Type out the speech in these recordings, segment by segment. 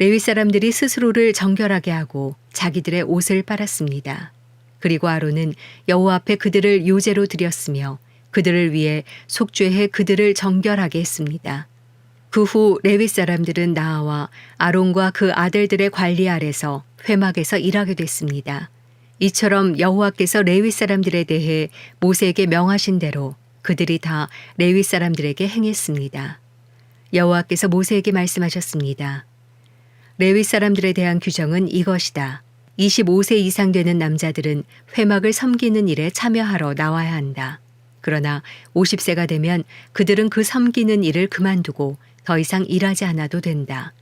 레위 사람들이 스스로를 정결하게 하고 자기들의 옷을 빨았습니다. 그리고 아론은 여호와 앞에 그들을 요제로 드렸으며 그들을 위해 속죄해 그들을 정결하게 했습니다. 그 후 레위 사람들은 나아와 아론과 그 아들들의 관리 아래서 회막에서 일하게 됐습니다. 이처럼 여호와께서 레위 사람들에 대해 모세에게 명하신 대로 그들이 다 레위 사람들에게 행했습니다. 여호와께서 모세에게 말씀하셨습니다. 레위 사람들에 대한 규정은 이것이다. 25세 이상 되는 남자들은 회막을 섬기는 일에 참여하러 나와야 한다. 그러나 50세가 되면 그들은 그 섬기는 일을 그만두고 더 이상 일하지 않아도 된다.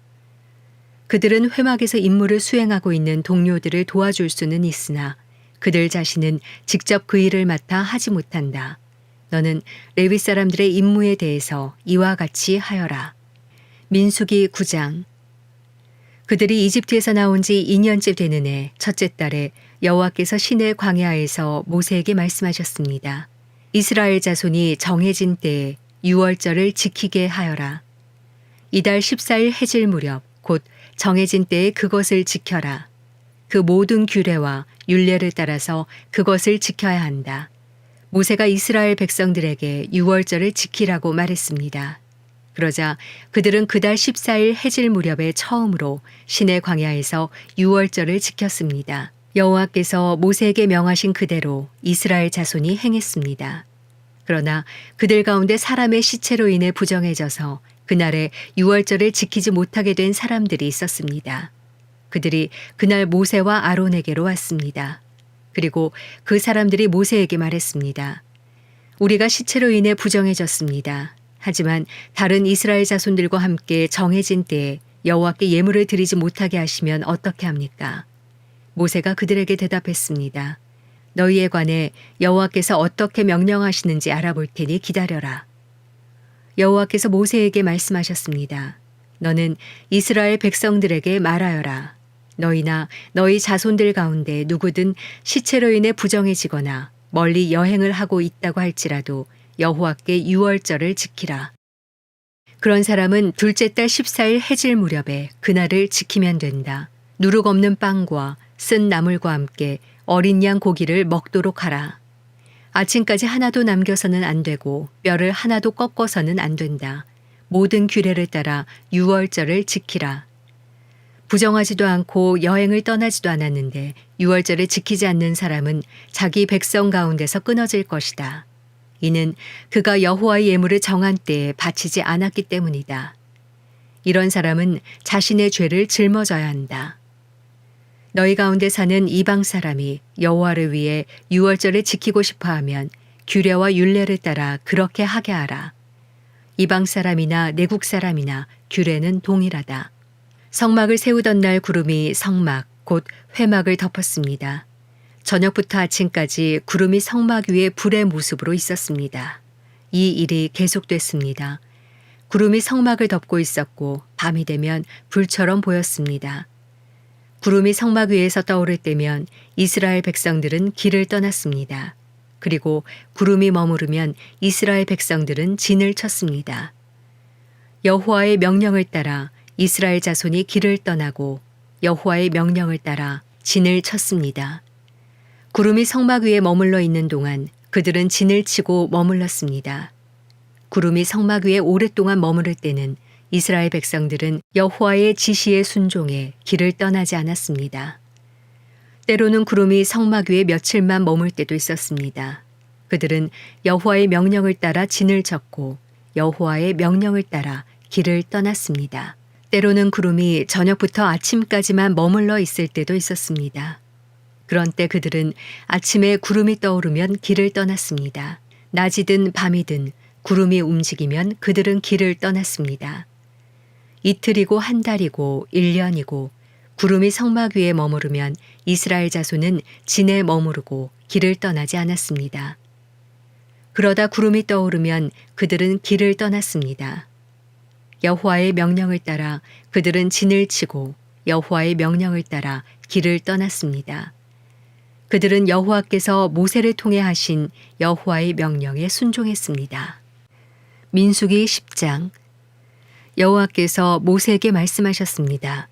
그들은 회막에서 임무를 수행하고 있는 동료들을 도와줄 수는 있으나 그들 자신은 직접 그 일을 맡아 하지 못한다. 너는 레위 사람들의 임무에 대해서 이와 같이 하여라. 민수기 9장 그들이 이집트에서 나온 지 2년째 되는 해 첫째 달에 여호와께서 시내 광야에서 모세에게 말씀하셨습니다. 이스라엘 자손이 정해진 때에 유월절을 지키게 하여라. 이달 14일 해질 무렵 곧 정해진 때에 그것을 지켜라. 그 모든 규례와 율례를 따라서 그것을 지켜야 한다. 모세가 이스라엘 백성들에게 유월절을 지키라고 말했습니다. 그러자 그들은 그달 14일 해질 무렵에 처음으로 시내 광야에서 유월절을 지켰습니다. 여호와께서 모세에게 명하신 그대로 이스라엘 자손이 행했습니다. 그러나 그들 가운데 사람의 시체로 인해 부정해져서 그날에 유월절을 지키지 못하게 된 사람들이 있었습니다. 그들이 그날 모세와 아론에게로 왔습니다. 그리고 그 사람들이 모세에게 말했습니다. 우리가 시체로 인해 부정해졌습니다. 하지만 다른 이스라엘 자손들과 함께 정해진 때에 여호와께 예물을 드리지 못하게 하시면 어떻게 합니까? 모세가 그들에게 대답했습니다. 너희에 관해 여호와께서 어떻게 명령하시는지 알아볼 테니 기다려라. 여호와께서 모세에게 말씀하셨습니다. 너는 이스라엘 백성들에게 말하여라. 너희나 너희 자손들 가운데 누구든 시체로 인해 부정해지거나 멀리 여행을 하고 있다고 할지라도 여호와께 유월절을 지키라. 그런 사람은 둘째 달 14일 해질 무렵에 그날을 지키면 된다. 누룩 없는 빵과 쓴 나물과 함께 어린 양 고기를 먹도록 하라. 아침까지 하나도 남겨서는 안 되고 뼈를 하나도 꺾어서는 안 된다. 모든 규례를 따라 유월절을 지키라. 부정하지도 않고 여행을 떠나지도 않았는데 유월절을 지키지 않는 사람은 자기 백성 가운데서 끊어질 것이다. 이는 그가 여호와의 예물을 정한 때에 바치지 않았기 때문이다. 이런 사람은 자신의 죄를 짊어져야 한다. 너희 가운데 사는 이방 사람이 여호와를 위해 유월절을 지키고 싶어 하면 규례와 율례를 따라 그렇게 하게 하라. 이방 사람이나 내국 사람이나 규례는 동일하다. 성막을 세우던 날 구름이 성막 곧 회막을 덮었습니다. 저녁부터 아침까지 구름이 성막 위에 불의 모습으로 있었습니다. 이 일이 계속됐습니다. 구름이 성막을 덮고 있었고 밤이 되면 불처럼 보였습니다. 구름이 성막 위에서 떠오를 때면 이스라엘 백성들은 길을 떠났습니다. 그리고 구름이 머무르면 이스라엘 백성들은 진을 쳤습니다. 여호와의 명령을 따라 이스라엘 자손이 길을 떠나고 여호와의 명령을 따라 진을 쳤습니다. 구름이 성막 위에 머물러 있는 동안 그들은 진을 치고 머물렀습니다. 구름이 성막 위에 오랫동안 머무를 때는 이스라엘 백성들은 여호와의 지시에 순종해 길을 떠나지 않았습니다. 때로는 구름이 성막 위에 며칠만 머물 때도 있었습니다. 그들은 여호와의 명령을 따라 진을 쳤고 여호와의 명령을 따라 길을 떠났습니다. 때로는 구름이 저녁부터 아침까지만 머물러 있을 때도 있었습니다. 그런 때 그들은 아침에 구름이 떠오르면 길을 떠났습니다. 낮이든 밤이든 구름이 움직이면 그들은 길을 떠났습니다. 이틀이고 한 달이고 일 년이고 구름이 성막 위에 머무르면 이스라엘 자손은 진에 머무르고 길을 떠나지 않았습니다. 그러다 구름이 떠오르면 그들은 길을 떠났습니다. 여호와의 명령을 따라 그들은 진을 치고 여호와의 명령을 따라 길을 떠났습니다. 그들은 여호와께서 모세를 통해 하신 여호와의 명령에 순종했습니다. 민수기 10장 여호와께서 모세에게 말씀하셨습니다.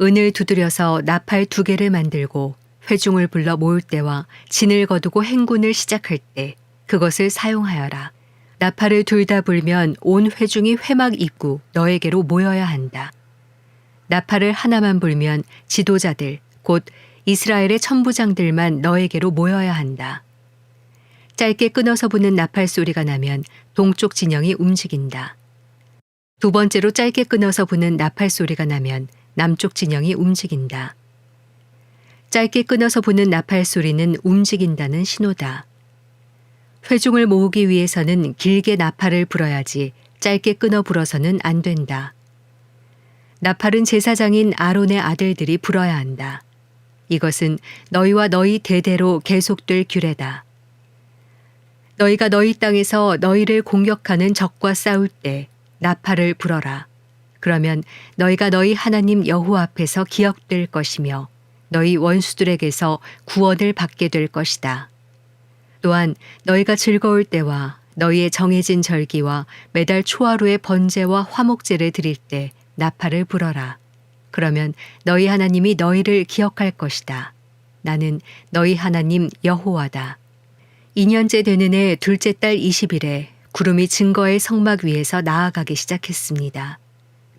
은을 두드려서 나팔 두 개를 만들고 회중을 불러 모을 때와 진을 거두고 행군을 시작할 때 그것을 사용하여라. 나팔을 둘다 불면 온 회중이 회막 입구 너에게로 모여야 한다. 나팔을 하나만 불면 지도자들 곧 이스라엘의 천부장들만 너에게로 모여야 한다. 짧게 끊어서 부는 나팔 소리가 나면 동쪽 진영이 움직인다. 두 번째로 짧게 끊어서 부는 나팔 소리가 나면 남쪽 진영이 움직인다. 짧게 끊어서 부는 나팔 소리는 움직인다는 신호다. 회중을 모으기 위해서는 길게 나팔을 불어야지 짧게 끊어 불어서는 안 된다. 나팔은 제사장인 아론의 아들들이 불어야 한다. 이것은 너희와 너희 대대로 계속될 규례다. 너희가 너희 땅에서 너희를 공격하는 적과 싸울 때 나팔을 불어라. 그러면 너희가 너희 하나님 여호와 앞에서 기억될 것이며 너희 원수들에게서 구원을 받게 될 것이다. 또한 너희가 즐거울 때와 너희의 정해진 절기와 매달 초하루의 번제와 화목제를 드릴 때 나팔을 불어라. 그러면 너희 하나님이 너희를 기억할 것이다. 나는 너희 하나님 여호와다. 2년째 되는 해 둘째 달 20일에 구름이 증거의 성막 위에서 나아가기 시작했습니다.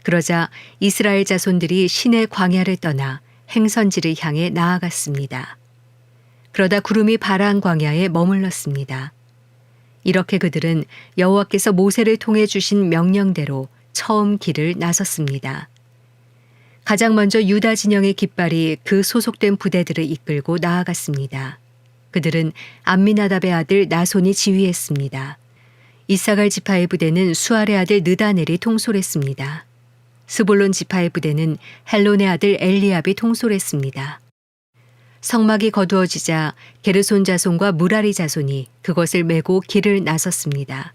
그러자 이스라엘 자손들이 신의 광야를 떠나 행선지를 향해 나아갔습니다. 그러다 구름이 바란 광야에 머물렀습니다. 이렇게 그들은 여호와께서 모세를 통해 주신 명령대로 처음 길을 나섰습니다. 가장 먼저 유다 진영의 깃발이 그 소속된 부대들을 이끌고 나아갔습니다. 그들은 암미나답의 아들 나손이 지휘했습니다. 이사갈 지파의 부대는 수알의 아들 느다넬이 통솔했습니다. 스볼론 지파의 부대는 헬론의 아들 엘리압이 통솔했습니다. 성막이 거두어지자 게르손 자손과 무라리 자손이 그것을 메고 길을 나섰습니다.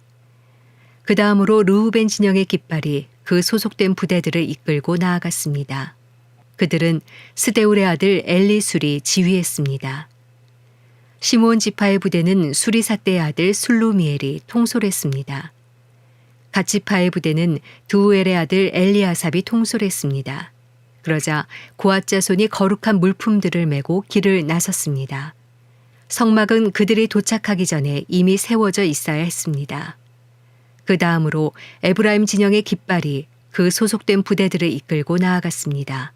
그 다음으로 르우벤 진영의 깃발이 그 소속된 부대들을 이끌고 나아갔습니다. 그들은 스데울의 아들 엘리술이 지휘했습니다. 시몬 지파의 부대는 수리사떼의 아들 술루미엘이 통솔했습니다. 갓지파의 부대는 두우엘의 아들 엘리아삽이 통솔했습니다. 그러자 고앗 자손이 거룩한 물품들을 메고 길을 나섰습니다. 성막은 그들이 도착하기 전에 이미 세워져 있어야 했습니다. 그 다음으로 에브라임 진영의 깃발이 그 소속된 부대들을 이끌고 나아갔습니다.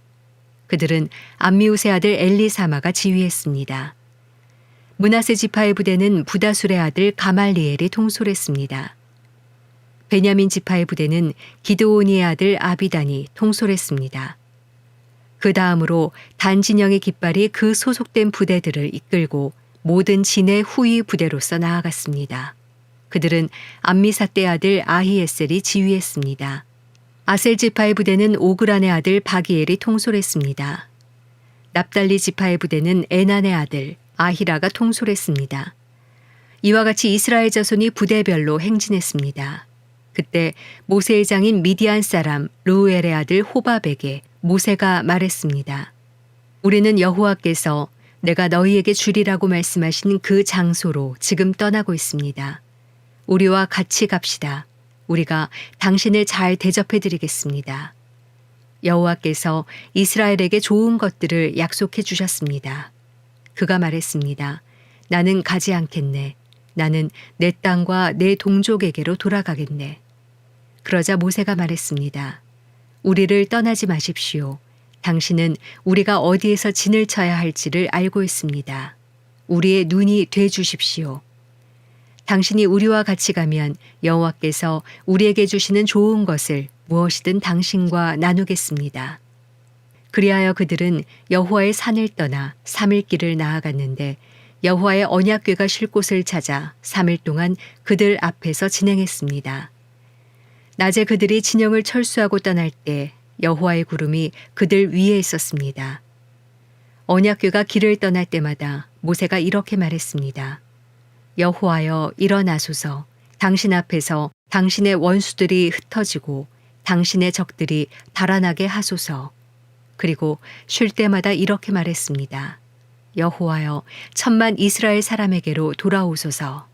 그들은 암미우스의 아들 엘리사마가 지휘했습니다. 문하세 지파의 부대는 부다술의 아들 가말리엘이 통솔했습니다. 베냐민 지파의 부대는 기드오니의 아들 아비단이 통솔했습니다. 그 다음으로 단 진영의 깃발이 그 소속된 부대들을 이끌고 모든 진의 후위 부대로서 나아갔습니다. 그들은 암미사떼 아들 아히에셀이 지휘했습니다. 아셀 지파의 부대는 오그란의 아들 바기엘이 통솔했습니다. 납달리 지파의 부대는 에난의 아들 아히라가 통솔했습니다. 이와 같이 이스라엘 자손이 부대별로 행진했습니다. 그때 모세의 장인 미디안 사람 루엘의 아들 호밥에게 모세가 말했습니다. 우리는 여호와께서 내가 너희에게 주리라고 말씀하신 그 장소로 지금 떠나고 있습니다. 우리와 같이 갑시다. 우리가 당신을 잘 대접해 드리겠습니다. 여호와께서 이스라엘에게 좋은 것들을 약속해 주셨습니다. 그가 말했습니다. 나는 가지 않겠네. 나는 내 땅과 내 동족에게로 돌아가겠네. 그러자 모세가 말했습니다. 우리를 떠나지 마십시오. 당신은 우리가 어디에서 진을 쳐야 할지를 알고 있습니다. 우리의 눈이 돼 주십시오. 당신이 우리와 같이 가면 여호와께서 우리에게 주시는 좋은 것을 무엇이든 당신과 나누겠습니다. 그리하여 그들은 여호와의 산을 떠나 3일 길을 나아갔는데 여호와의 언약궤가 쉴 곳을 찾아 3일 동안 그들 앞에서 진행했습니다. 낮에 그들이 진영을 철수하고 떠날 때 여호와의 구름이 그들 위에 있었습니다. 언약궤가 길을 떠날 때마다 모세가 이렇게 말했습니다. 여호와여 일어나소서 당신 앞에서 당신의 원수들이 흩어지고 당신의 적들이 달아나게 하소서. 그리고 쉴 때마다 이렇게 말했습니다. 여호와여 천만 이스라엘 사람에게로 돌아오소서.